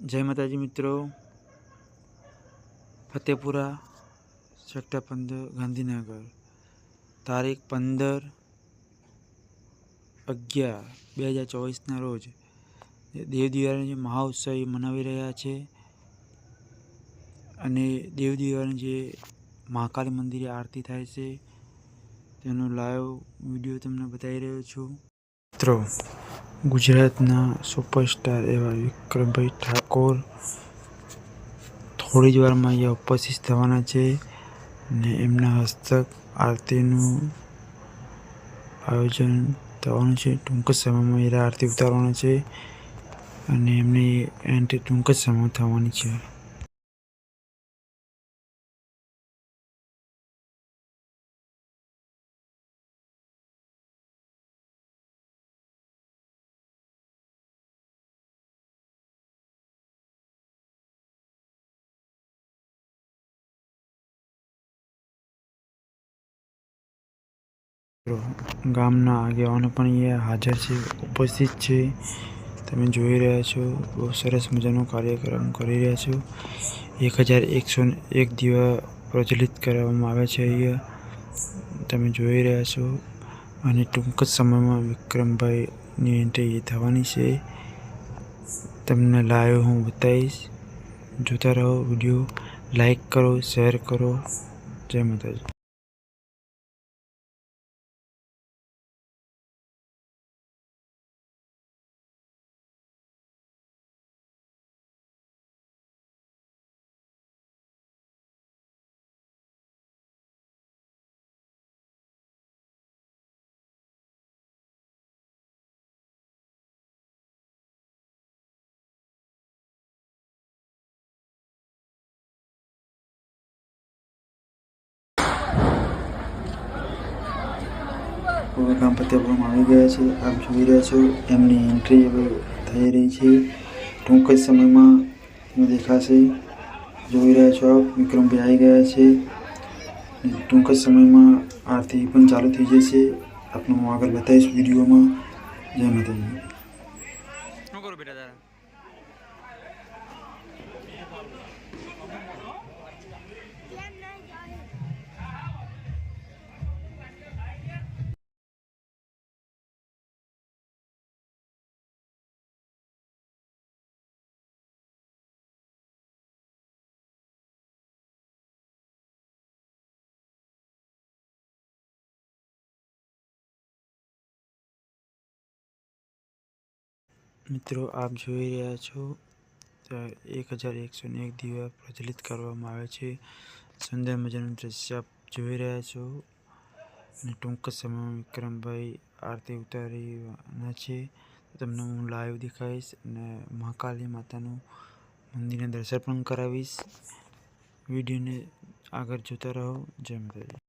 જય માતાજી મિત્રો. ફતેપુરા સેક્ટર પંદર, ગાંધીનગર. તારીખ પંદર અગિયાર, બે હજાર ચોવીસના રોજ દેવ દિવાળીનો જે મહાઉત્સવ એ મનાવી રહ્યા છે. અને દેવ દિવાળીની જે મહાકાળી મંદિરે આરતી થાય છે. તેનો લાઈવ વીડિયો તમને બતાવી રહ્યો છું. મિત્રો ગુજરાતના સુપરસ્ટાર એવા વિક્રમભાઈ ઠાકોર થોડી જ વારમાં અહીંયા ઉપસ્થિત થવાના છે અને એમના હસ્તક આરતીનું આયોજન થવાનું છે. ટૂંક જ સમયમાં એરા આરતી ઉતારવાના છે અને એમની એન્ટ્રી ટૂંક જ સમયમાં થવાની છે. ગામના આગેવાનો પણ અહીંયા હાજર છે, ઉપસ્થિત છે. તમે જોઈ રહ્યા છો, બહુ સરસ મજાનો કાર્યક્રમ કરી રહ્યા છો. એક હજાર એકસો એક દીવા પ્રજ્વલિત કરવામાં આવે છે અહીંયા. તમે જોઈ રહ્યા છો. અને ટૂંક જ સમયમાં વિક્રમભાઈની એન્ટ્રી થવાની છે. તમને લાઈવ હું બતાવીશ. જોતા રહો વીડિયો. લાઈક કરો, શેર કરો. જય માતાજી. પ્રોગ્રામ પત્યાપુરમાં આવી ગયા છે. આપ જોઈ રહ્યા છો, એમની એન્ટ્રી હવે થઈ રહી છે. ટૂંક જ સમયમાં દેખાશે. જોઈ રહ્યા છો આપ, વિક્રમભાઈ આવી ગયા છે. ટૂંક જ સમયમાં આરતી પણ ચાલુ થઈ જશે. આપને હું આગળ બતાવીશ વિડીયોમાં. જય માતાજી. શું કરું બેટા તારા? મિત્રો, આપ જોઈ રહ્યા છો એક હજાર એકસો એક દીવા પ્રજ્વલિત કરવામાં આવે છે. સુંદર મજાનું દ્રશ્ય આપ જોઈ રહ્યા છો. અને ટૂંક સમયમાં વિક્રમભાઈ આરતી ઉતારીના છે. તમને હું લાઈવ દેખાઈશ અને મહાકાલી માતાનું મંદિરના દર્શન પણ કરાવીશ. વિડીયોને આગળ જોતા રહો. જય માતાજી.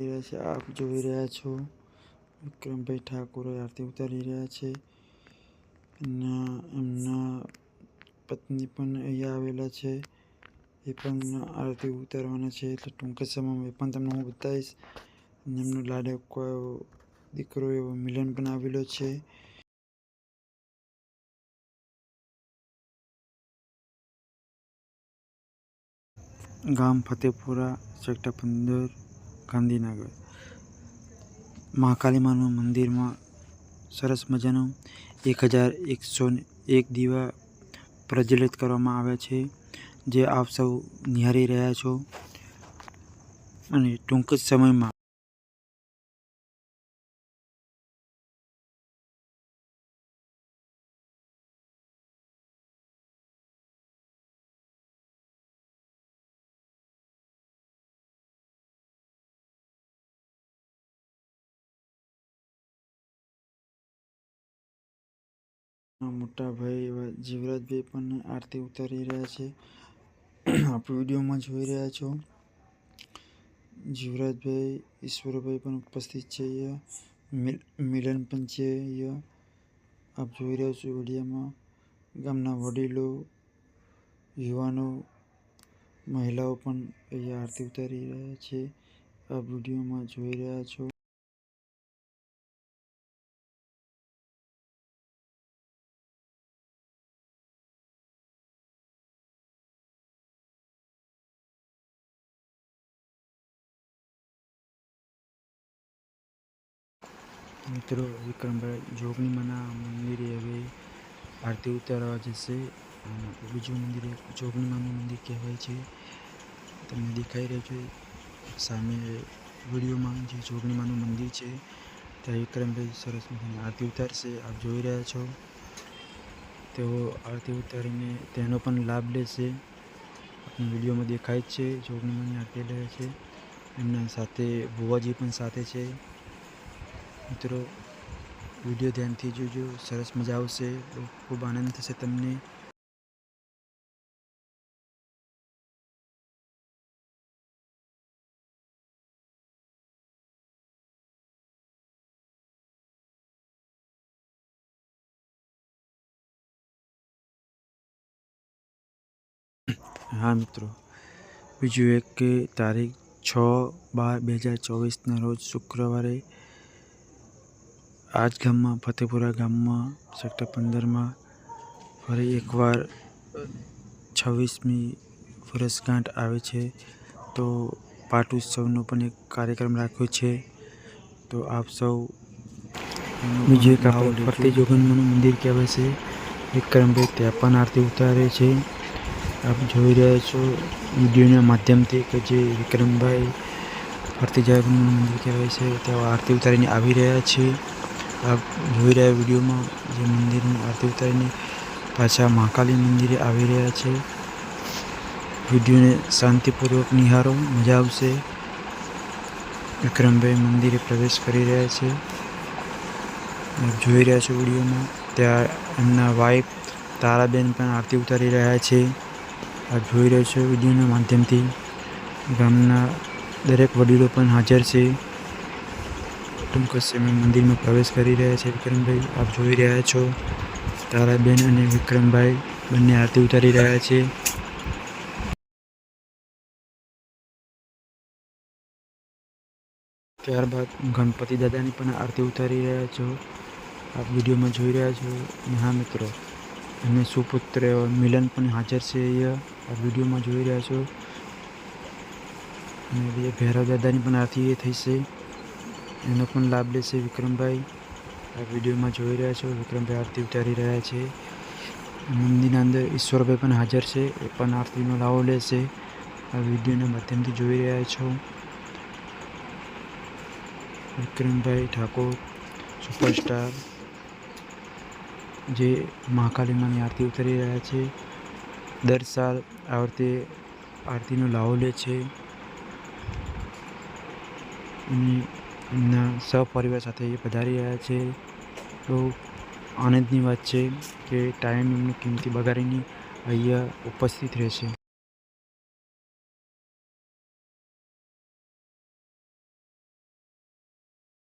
રહ્યા છે, આપ જોઈ રહ્યા છો. વિક્રમભાઈ ઠાકોરે આરતી ઉતારી રહ્યા છે. એમના એમના પત્ની પણ અહીંયા આવેલા છે. એ પણ આરતી ઉતારવાના છે. એટલે ટૂંક સમયમાં એ પણ તમને હું બતાવીશ. અને એમનો લાડકો, દીકરો એવો મિલન પણ આવેલો છે. ગામ ફતેપુરા, સેક્ટર પંદર. ગાંધીનગર. મહાકાલી માનું મંદિરમાં સરસ મજાનું એક હજાર એકસો એક દીવા પ્રજ્વલિત કરવામાં આવે છે, જે આપ સૌ નિહાળી રહ્યા છો. અને ટૂંક જ સમયમાં મોટા ભાઈ એવા જીવરાજભાઈ પણ આરતી ઉતારી રહ્યા છે. આપ વિડીયોમાં જોઈ રહ્યા છો. જીવરાજભાઈ, ઈશ્વરભાઈ પણ ઉપસ્થિત છે અહીંયા. મિલ- મિલન પણ છે અહીંયા. આપ જોઈ રહ્યા છો વિડીયોમાં. ગામના વડીલો, યુવાનો, મહિલાઓ પણ અહીંયા આરતી ઉતારી રહ્યા છે. આપ વિડીયોમાં જોઈ રહ્યા છો. મિત્રો, વિક્રમભાઈ જોગણીમાના મંદિરે હવે આરતી ઉતારવા જશે અને બીજું મંદિર જોગણીમાનું મંદિર કહેવાય છે. તમને દેખાઈ રહ્યું છે સામે વિડીયોમાં જે જોગણીમાનું મંદિર છે. ત્યાં વિક્રમભાઈ સરસ મજાની આરતી ઉતારશે, આપ જોઈ રહ્યા છો. તેઓ આરતી ઉતારીને તેનો પણ લાભ લેશે. આપણી વિડીયોમાં દેખાય જ છે જોગણીમાની આરતી લે છે. એમના સાથે ભુવાજી પણ સાથે છે. મિત્રો, વીડિયો ધ્યાનથી જોજો. સરસ મજા આવશે ખૂબ આનંદ થશે તમને. હા, મિત્રો. બીજું એક કે તારીખ છ બાર બે હજાર ચોવીસના રોજ શુક્રવારે આ જ ગામમાં ફતેપુરા ગામમાં સેક્ટર પંદરમાં ફરી એકવાર છવ્વીસમી ફરસગાંઠ આવે છે. તો પાટ ઉત્સવનો પણ એક કાર્યક્રમ રાખ્યો છે. તો આપ સૌ બીજું એક આપણે ફરતી જોગનમાનું મંદિર કહેવાય છે. વિક્રમભાઈ ત્યાં પણ આરતી ઉતારે છે. આપ જોઈ રહ્યા છો વિડીયોના માધ્યમથી કે જે વિક્રમભાઈ ફરતી જોગનમાનું મંદિર કહેવાય છે ત્યાં આરતી ઉતારીને આવી રહ્યા છે. આપ જોઈ રહ્યા વિડીયોમાં જે મંદિરની આરતી ઉતારીને પાછા મહાકાલી મંદિરે આવી રહ્યા છે. વિડીયોને શાંતિપૂર્વક નિહારો મજા આવશે. વિક્રમભાઈ મંદિરે પ્રવેશ કરી રહ્યા છે. જોઈ રહ્યા છો વિડીયોમાં ત્યાં એમના વાઈફ તારાબેન પણ આરતી ઉતારી રહ્યા છે. આપ જોઈ રહ્યા છો વિડીયોના માધ્યમથી ગામના દરેક વડીલો પણ હાજર છે. ટૂંક જ મંદિરમાં પ્રવેશ કરી રહ્યા છે. વિક્રમભાઈ, આપ જોઈ રહ્યા છો. તારાબેન અને વિક્રમભાઈ બંને આરતી ઉતારી રહ્યા છે. ત્યારબાદ ગણપતિ દાદાની પણ આરતી ઉતારી રહ્યા છો. આપ વિડીયોમાં જોઈ રહ્યા છો. હા, મિત્રો. અને સુપુત્ર મિલન પણ હાજર છે અહીંયા. આ વિડીયોમાં જોઈ રહ્યા છો. અને ભૈરવ દાદાની પણ આરતી એ થઈ છે. એનો પણ લાભ લેશે વિક્રમભાઈ. આ વિડીયોમાં જોઈ રહ્યા છો, વિક્રમભાઈ આરતી ઉતારી રહ્યા છે. મંદિરના અંદર ઈશ્વરભાઈ પણ હાજર છે, એ પણ આરતીનો લાવો લેશે આ વિડીયોના માધ્યમથી જોઈ રહ્યા છો. વિક્રમભાઈ ઠાકોર, સુપરસ્ટાર, જે મહાકાલીમાની આરતી ઉતારી રહ્યા છે. દર સાલ આ વખતે આરતીનો લાવો લે છે. અને સહપરિવાર સાથે પધારી રહ્યા છે. તો આનંદની વાત છે કે ટાઈમ એમનો કિંમતી બગાડીને અહીંયા ઉપસ્થિત રહેશે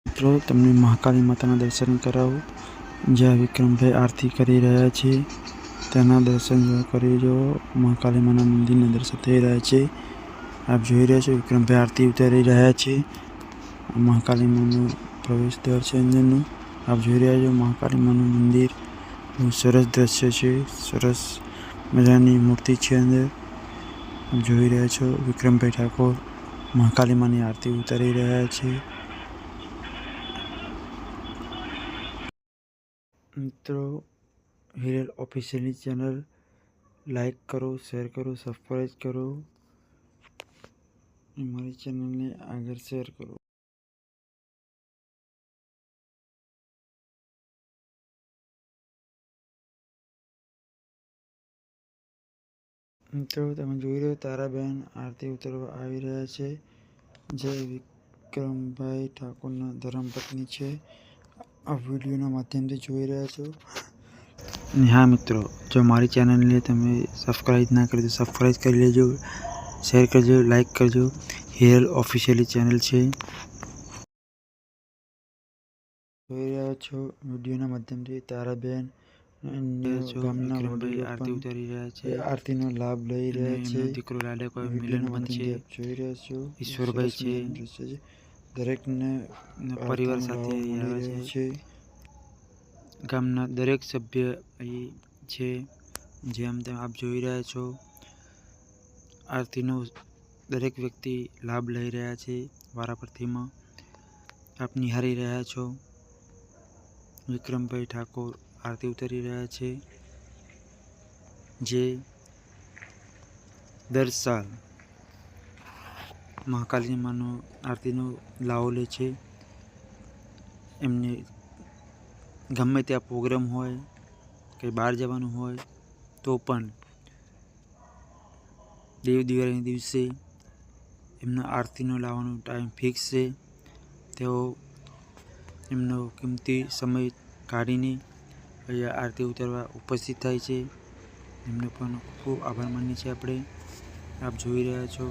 મિત્રો, તમને મહાકાળી માતાના દર્શન કરાવો. જ્યાં વિક્રમભાઈ આરતી કરી રહ્યા છે, તેના દર્શન કરી જો મહાકાળી માના મંદિરના દર્શન થઈ રહ્યા છે. આપ જોઈ રહ્યા છો વિક્રમભાઈ આરતી ઉતારી રહ્યા છે. આ મહાકાળી માનું પ્રવેશ દ્વાર છે અંદરનું. આપ જોઈ રહ્યા છો મહાકાલી માનું મંદિર. સરસ દ્રશ્ય છે. સરસ મજાની મૂર્તિ છે અંદર. આપ જોઈ રહ્યા છો વિક્રમભાઈ ઠાકોર મહાકાલી માની આરતી ઉતારી રહ્યા છે. મિત્રો, હિરલ ઓફિશિયલની ચેનલ લાઈક કરો, શેર કરો, સબસ્ક્રાઈબ કરો. મારી ચેનલને આગળ શેર કરો. મિત્રો, તમે જોઈ રહ્યો તારાબેન આરતી ઉતરવા આવી રહ્યા છે. જે વિક્રમભાઈ ઠાકોરના ધર્મપત્ની છે. આ વિડીયોના માધ્યમથી જોઈ રહ્યા છો. અને હા મિત્રો, જો મારી ચેનલને તમે સબસ્ક્રાઈબ ના કરી તો સબસ્ક્રાઈબ કરી લેજો. શેર કરજો લાઈક કરજો. હિરલ ઓફિશિયલી ચેનલ છે. જોઈ રહ્યા છો વિડીયોના માધ્યમથી તારાબેન ગામના વડીલો આરતી ઉતારી રહ્યા છે. આરતીનો લાભ લઈ રહ્યા છે. દીકરો લાડકો મિલન છે. જોઈ રહ્યા છો. ઈશ્વરભાઈ છે. દરેકને પરિવાર સાથે રહ્યો છે. ગામના દરેક સભ્ય અહીં છે. જેમ તેમ આપ જોઈ રહ્યા છો. આરતીનો દરેક વ્યક્તિ લાભ લઈ રહ્યા છે. વારાફરતીમાં આપ નિહાળી રહ્યા છો. વિક્રમભાઈ ઠાકોર આરતી ઉતારી રહ્યા છે, જે દર સાલ મહાકાલી માનો આરતીનો લાવો લે છે. એમને ગમે ત્યાં પ્રોગ્રામ હોય કે બહાર જવાનું હોય, તો પણ દેવ દિવાળીના દિવસે એમનો આરતીનો લાવવાનો ટાઈમ ફિક્સ છે. તેઓ એમનો કિંમતી સમય કાઢીને અહીંયા આરતી ઉતારવા ઉપસ્થિત થાય છે. એમનો પણ ખૂબ આભાર માનીએ છીએ આપણે. આપ જોઈ રહ્યા છો.